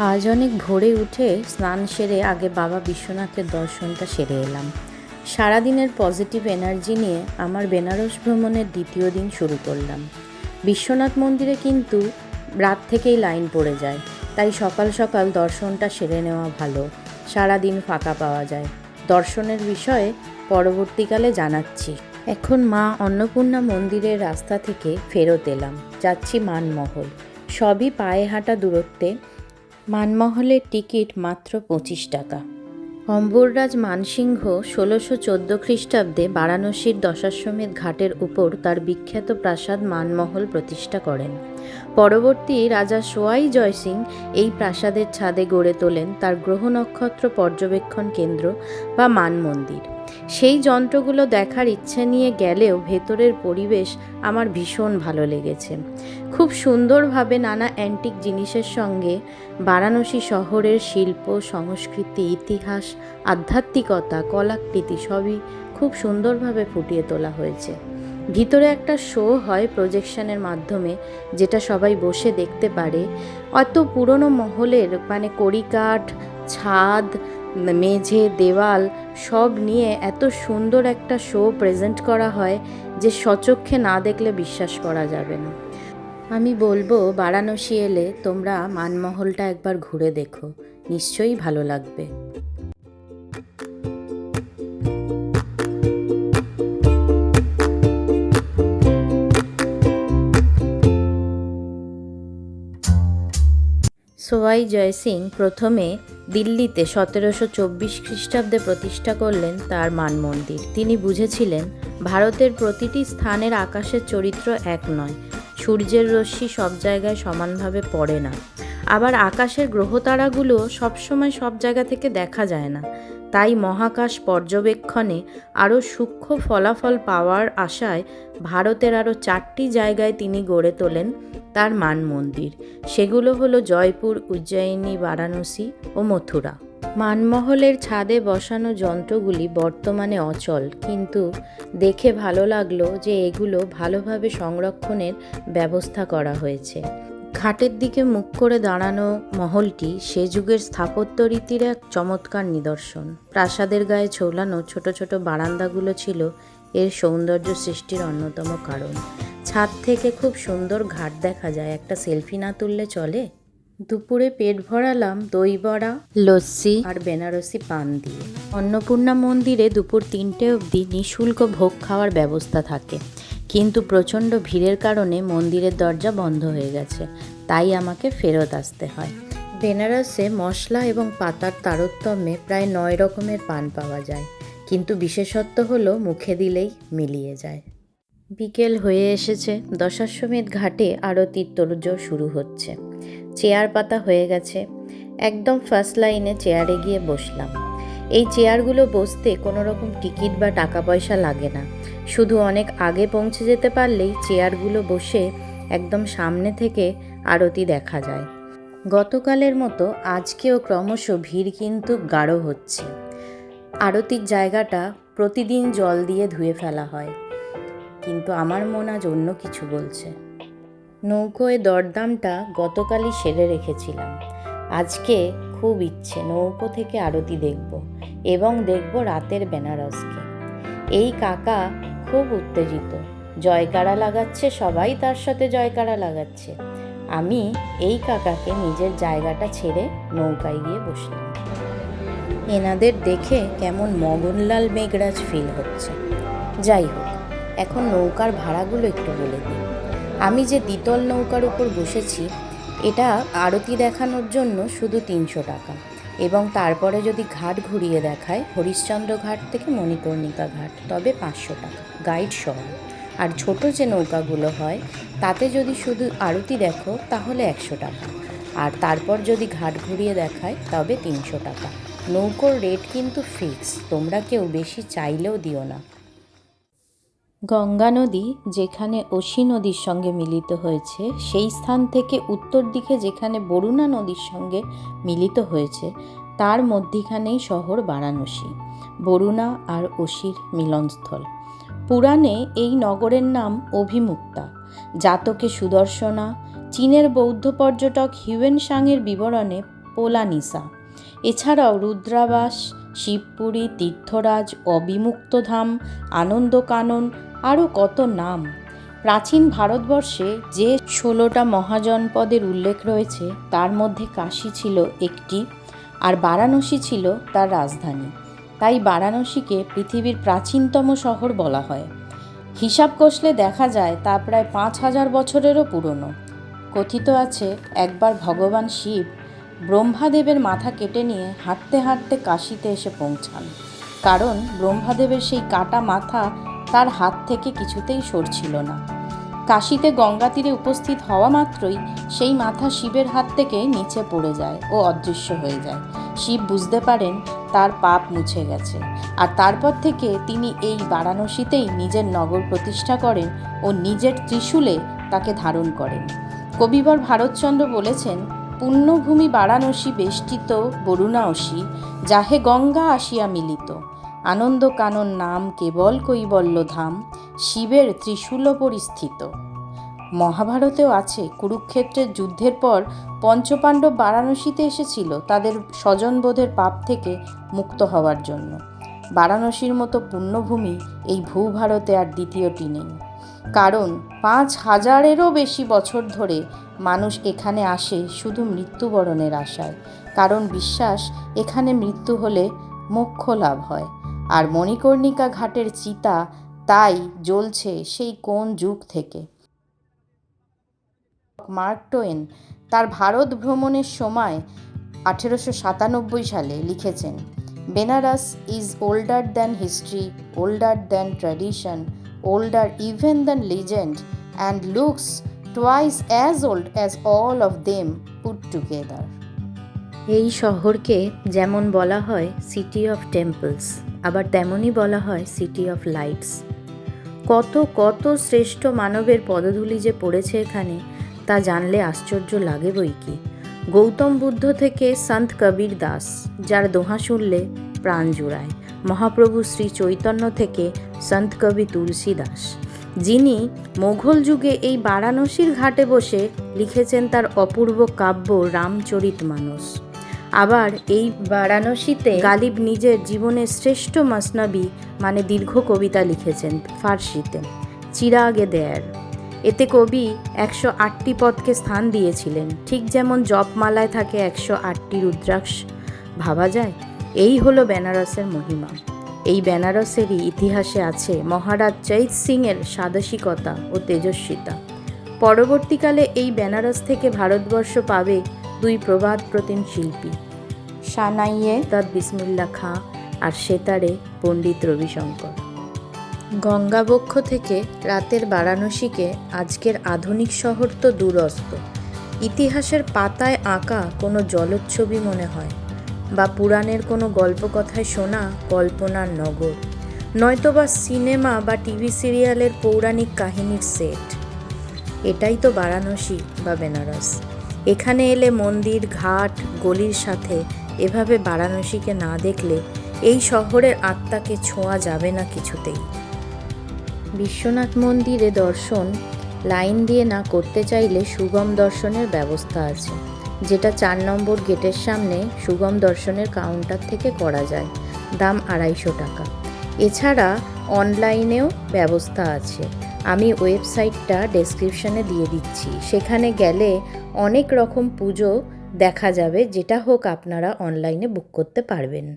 আজ অনেক ভোরে উঠে স্নান সেরে আগে বাবা বিশ্বনাথের দর্শনটা সেরে এলাম। সারাদিনের পজিটিভ এনার্জি নিয়ে আমার বেনারস ভ্রমণের দ্বিতীয় দিন শুরু করলাম। বিশ্বনাথ মন্দিরে কিন্তু রাত থেকেই লাইন পড়ে যায়, তাই সকাল সকাল দর্শনটা সেরে নেওয়া ভালো, সারাদিন ফাঁকা পাওয়া যায়। দর্শনের বিষয়ে পরবর্তীকালে জানাচ্ছি। এখন মা অন্নপূর্ণা মন্দিরের রাস্তা থেকে ফেরত এলাম, যাচ্ছি মানমহল। সবই পায়ে হাঁটা দূরত্বে মানমহলের টিকিট মাত্র পঁচিশ টাকা। অম্বররাজ মানসিংহ ষোলোশো চোদ্দ খ্রিস্টাব্দে বারাণসীর দশাশ্বমেধ ঘাটের উপর তার বিখ্যাত প্রাসাদ মানমহল প্রতিষ্ঠা করেন। পরবর্তী রাজা সোয়াই জয়সিং এই প্রাসাদের ছাদে গড়ে তোলেন তার গ্রহ নক্ষত্র পর্যবেক্ষণ কেন্দ্র বা মান মন্দির। সেই যন্ত্রগুলো দেখার ইচ্ছে নিয়ে গেলেও ভেতরের পরিবেশ আমার ভীষণ ভালো লেগেছে। খুব সুন্দরভাবে নানা অ্যান্টিক জিনিসের সঙ্গে বারাণসী শহরের শিল্প, সংস্কৃতি, ইতিহাস, আধ্যাত্মিকতা, কলাকৃতি সবই খুব সুন্দরভাবে ফুটিয়ে তোলা হয়েছে। ভিতরে একটা শো হয় প্রজেকশনের মাধ্যমে, যেটা সবাই বসে দেখতে পারে। অত পুরনো মহলের মানে কড়িকাঠ, ছাদ মেঝে, দেওয়াল সব নিয়ে এত সুন্দর একটা শো প্রেজেন্ট করা হয় যে সচক্ষে না দেখলে বিশ্বাস করা যাবে না। আমি বলব, বারাণসী এলে তোমরা মানমহলটা একবার ঘুরে দেখো। নিশ্চয়ই ভালো লাগবে। সোয়াই জয়সিং প্রথমে দিল্লিতে সতেরোশো চব্বিশ খ্রিস্টাব্দে প্রতিষ্ঠা করলেন তার মান মন্দির। তিনি বুঝেছিলেন, ভারতের প্রতিটি স্থানের আকাশের চরিত্র এক নয়, সূর্যের রশ্মি সব জায়গায় সমানভাবে পড়ে না। আবার আকাশের গ্রহতারাগুলো সবসময় সব জায়গা থেকে দেখা যায় না। তাই মহাকাশ পর্যবেক্ষণে আরও সূক্ষ্ম ফলাফল পাওয়ার আশায় ভারতের আরও চারটি জায়গায় তিনি গড়ে তোলেন তার মান মন্দির। সেগুলো হলো জয়পুর, উজ্জয়িনী, বারাণসী ও মথুরা। মানমহলের ছাদে বসানো যন্ত্রগুলি বর্তমানে অচল, কিন্তু দেখে ভালো লাগল যে এগুলো ভালোভাবে সংরক্ষণের ব্যবস্থা করা হয়েছে। ঘাটের দিকে মুখ করে দাঁড়ানো মহলটি সে যুগের স্থাপত্য রীতির এক চমৎকার নিদর্শন। প্রাসাদের গায়ে ঝোলানো ছোট ছোট বারান্দাগুলো ছিল এর সৌন্দর্য সৃষ্টির অন্যতম কারণ। ছাদ থেকে খুব সুন্দর ঘাট দেখা যায়, একটা সেলফি না তুললে চলে। দুপুরে পেট ভরালাম দই বড়া, লস্যি আর বেনারসি পান দিয়ে। অন্নপূর্ণা মন্দিরে দুপুর তিনটে অবধি নিঃশুল্ক ভোগ খাওয়ার ব্যবস্থা থাকে। কিন্তু প্রচণ্ড ভিড়ের কারণে মন্দিরের দরজা বন্ধ হয়ে গেছে। তাই আমাকে ফেরত আসতে হয়। বেনারসে মশলা এবং পাতার তারতম্যে প্রায় নয় রকমের পান পাওয়া যায়। কিন্তু বিশেষত্ব হলো মুখে দিলেই মিলিয়ে যায়। বিকেল হয়ে এসেছে। দশাশ্বমেধ ঘাটে আরতির তোড়জোড় শুরু হচ্ছে। চেয়ার পাতা হয়ে গেছে। একদম ফার্স্ট লাইনে চেয়ারে গিয়ে বসলাম। এই চেয়ারগুলো বসতে কোনো রকম টিকিট বা টাকা পয়সা লাগে না। শুধু অনেক আগে পৌঁছে যেতে পারলেই চেয়ারগুলো বসে একদম সামনে থেকে আরতি দেখা যায়। গতকালের মতো আজকেও ক্রমশ ভিড় কিন্তু গাঢ় হচ্ছে। আরতির জায়গাটা প্রতিদিন জল দিয়ে ধুয়ে ফেলা হয়। কিন্তু আমার মন আজ অন্য কিছু বলছে। নৌকোয় দরদামটা গতকালই সেরে রেখেছিলাম। আজকে খুব ইচ্ছে নৌকো থেকে আরতি দেখব এবং দেখব রাতের বেনারসকে। এই কাকা খুব উত্তেজিত। জয়কারা লাগাচ্ছে, সবাই তার সাথে জয়কারা লাগাচ্ছে। আমি এই কাকাকে নিজের জায়গাটা ছেড়ে নৌকায় গিয়ে বসলাম। এনাদের দেখে কেমন মগনলাল মেঘরাজ ফিল হচ্ছে। যাই হোক, এখন নৌকার ভাড়াগুলো একটু বলে দিই। আমি যে দ্বিতল নৌকার উপর বসেছি এটা আরতি দেখানোর জন্য শুধু তিনশো টাকা। এবং তারপরে যদি ঘাট ঘুরিয়ে দেখায়, হরিশ্চন্দ্র ঘাট থেকে মণিকর্ণিকা ঘাট, তবে পাঁচশো টাকা, গাইড সহ আর ছোট যে নৌকাগুলো হয়, তাতে যদি শুধু আরতি দেখো, তাহলে একশো টাকা। আর তারপর যদি ঘাট ঘুরিয়ে দেখায়, তবে তিনশো টাকা। নৌকোর রেট কিন্তু ফিক্স তোমরা কেউ বেশি চাইলেও দিও না। গঙ্গা নদী, যেখানে অসি নদীর সঙ্গে মিলিত হয়েছে, সেই স্থান থেকে উত্তর দিকে যেখানে বরুণা নদীর সঙ্গে মিলিত হয়েছে, তার মধ্যিখানেই শহর বারাণসী, বরুণা আর অসির মিলনস্থল। পুরাণে এই নগরের নাম অভিমুক্তা। জাতকে সুদর্শনা, চীনের বৌদ্ধ পর্যটক হিউয়েন সাংয়ের বিবরণে পোলানিসা। এছাড়াও রুদ্রাবাস শিবপুরী তীর্থরাজ, অবিমুক্তধাম, আনন্দকানন আরও কত নাম। প্রাচীন ভারতবর্ষে যে ষোলোটা মহাজনপদের উল্লেখ রয়েছে, তার মধ্যে কাশী ছিল একটি আর বারাণসী ছিল তার রাজধানী। তাই বারাণসীকে পৃথিবীর প্রাচীনতম শহর বলা হয়। হিসাব কষলে দেখা যায়, তা প্রায় পাঁচ হাজার বছরেরও পুরনো। কথিত আছে, একবার ভগবান শিব ব্রহ্মাদেবের মাথা কেটে নিয়ে হাঁটতে হাঁটতে কাশিতে এসে পৌঁছান। কারণ ব্রহ্মাদেবের সেই কাটা মাথা তার হাত থেকে কিছুতেই সরছিল না। কাশিতে গঙ্গা তীরে উপস্থিত হওয়া মাত্রই সেই মাথা শিবের হাত থেকে নিচে পড়ে যায় ও অদৃশ্য হয়ে যায়। শিব বুঝতে পারেন তার পাপ মুছে গেছে। আর তারপর থেকে তিনি এই বারাণসীতেই নিজের নগর প্রতিষ্ঠা করেন ও নিজের ত্রিশূলে তাকে ধারণ করেন। কবিবর ভারতচন্দ্র বলেছেন পুণ্যভূমি বারাণসী বেষ্টিত বরুণাসী যাহে গঙ্গা আসিয়া মিলিত। আনন্দ কানন নাম কেবল কৈবল্য ধাম, শিবের ত্রিশূল পরিস্থিত। মহাভারতেও আছে, কুরুক্ষেত্রের যুদ্ধের পর পঞ্চপাণ্ডব বারাণসীতে এসেছিল, তাদের স্বজনবোধের পাপ থেকে মুক্ত হওয়ার জন্য। বারাণসীর মতো পুণ্যভূমি এই ভূভারতে আর দ্বিতীয়টি নেই। কারণ পাঁচ হাজারেরও বেশি বছর ধরে মানুষ এখানে আসে শুধু মৃত্যুবরণের আশায়। কারণ বিশ্বাস, এখানে মৃত্যু হলে মোক্ষ লাভ হয়। আর মণিকর্ণিকা ঘাটের চিতা তাই জ্বলছে সেই কোন যুগ থেকে। মার্ক টোয়েন তার ভারত ভ্রমণের সময় আঠেরোশো সাতানব্বই সালে লিখেছেন, Banaras is older than history, older than tradition older even than legend and looks twice as old as all of them put together এই শহরকে যেমন বলা হয় সিটি অফ টেম্পলস আবার তেমনই বলা হয় সিটি অফ লাইটস কত কত শ্রেষ্ঠ মানবের পদধূলি যে পড়েছে এখানে, তা জানলে আশ্চর্য লাগে বই কি। গৌতম বুদ্ধ থেকে সন্ত কবির দাস, যার দোহা শুনলে প্রাণ জুড়ায়। মহাপ্রভু শ্রী চৈতন্য থেকে সন্ত কবি তুলসী দাস যিনি মোঘল যুগে এই বারাণসীর ঘাটে বসে লিখেছেন তার অপূর্ব কাব্য রামচরিত মানস। আবার এই বারাণসীতে গালিব নিজের জীবনের শ্রেষ্ঠ মসনবী মানে দীর্ঘ কবিতা লিখেছেন ফার্সিতে, চিরাগে দেয়ার। এতে কবি একশো আটটি পদকে স্থান দিয়েছিলেন। ঠিক যেমন জপমালায় থাকে একশো আটটি রুদ্রাক্ষ, ভাবা যায়? এই হলো বেনারসের মহিমা। এই বেনারসেরই ইতিহাসে আছে মহারাজ চৈত সিংয়ের সাদাসিকতা ও তেজস্বিতা। পরবর্তীকালে এই বেনারস থেকে ভারতবর্ষ পাবে দুই প্রবাদ প্রতিম শিল্পী, সানাইয়ে তাদ বিসমিল্লা খাঁ আর সেতারে পণ্ডিত রবিশঙ্কর। গঙ্গাবক্ষ থেকে রাতের বারাণসীকে আজকের আধুনিক শহর তো দূরস্থ ইতিহাসের পাতায় আঁকা কোনো জলচ্ছবি মনে হয়। বা পুরাণের কোনো গল্পকথায় শোনা কল্পনার নগর। নয়তোবা সিনেমা বা টিভি সিরিয়ালের পৌরাণিক কাহিনীর সেট। এটাই তো বারাণসী বা বেনারস। এখানে এলে মন্দির, ঘাট, গলির সাথে এভাবে বারাণসীকে না দেখলে এই শহরের আত্মাকে ছোঁয়া যাবে না কিছুতেই। বিশ্বনাথ মন্দিরে দর্শন, লাইন দিয়ে না করতে চাইলে সুগম দর্শনের ব্যবস্থা আছে। যেটা চার নম্বর গেটের সামনে সুগম দর্শনের কাউন্টার থেকে করা যায়। দাম আড়াইশো টাকা। এছাড়া অনলাইনেও ব্যবস্থা আছে। আমি ওয়েবসাইটটা ডেসক্রিপশনে দিয়ে দিচ্ছি। সেখানে গেলে অনেক রকম পুজো দেখা যাবে, যেটা হোক আপনারা অনলাইনে বুক করতে পারবেন।